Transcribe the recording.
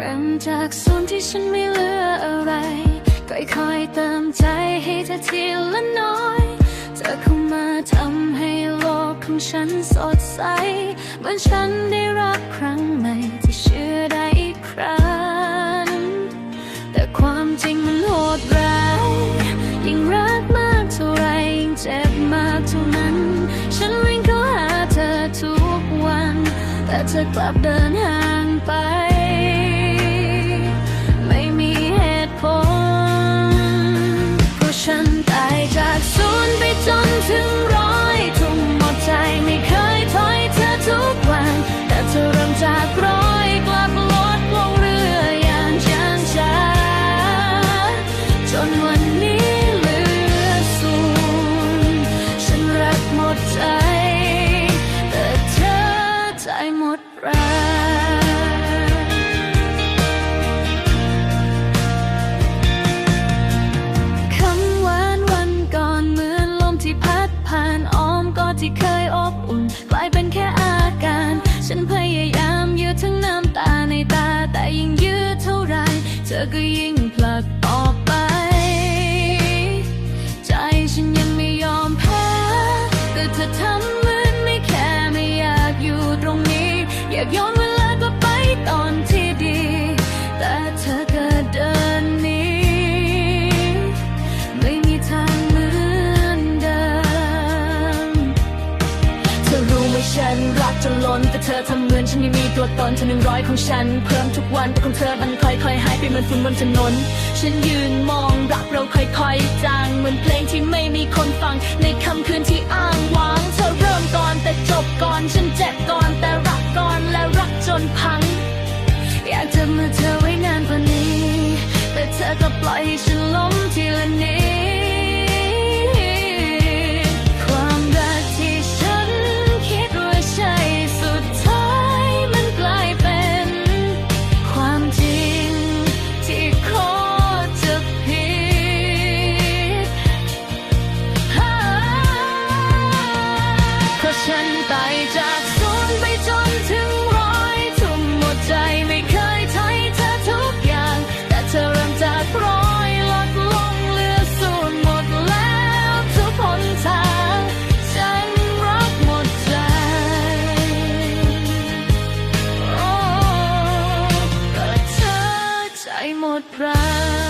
ริ่มจากส่วนที่ฉันไม่เหลืออะไรค่อยๆเติมใจให้เธอทีละน้อย เธอเข้ามาทำให้โลกของฉันสดใส เหมือนฉันได้รักครั้งใหม่ที่เชื่อได้อีกครั้ง แต่ความจริงมันโหดร้ายยิ่งรักมากเท่าไรยิ่งเจ็บมากเท่านั้น ฉันวิ่งเข้าหาเธอทุกวัน แต่เธอกลับเดินหา ที่เคยอบอุ่น กลายเป็นแค่ ฉันรักจนล้นแต่เธอทำเหมือนฉันยังมีตัวตนเธอหนึ่งร้อยของฉัน เพิ่มทุกวันแต่ของเธอมันค่อยๆหายไปเหมือนฝุ่นบนถนน ฉันยืนมองรักเราค่อยๆจางเหมือนเพลงที่ไม่มีคนฟัง ในค่ำคืนที่อ้างว้าง เธอเริ่มก่อนแต่จบก่อน ฉันเจ็บก่อนแต่รักก่อนและรักจนพัง อยากจะมือเธอไว้นานกว่านี้ แต่เธอก็ปล่อยให้ฉัน โ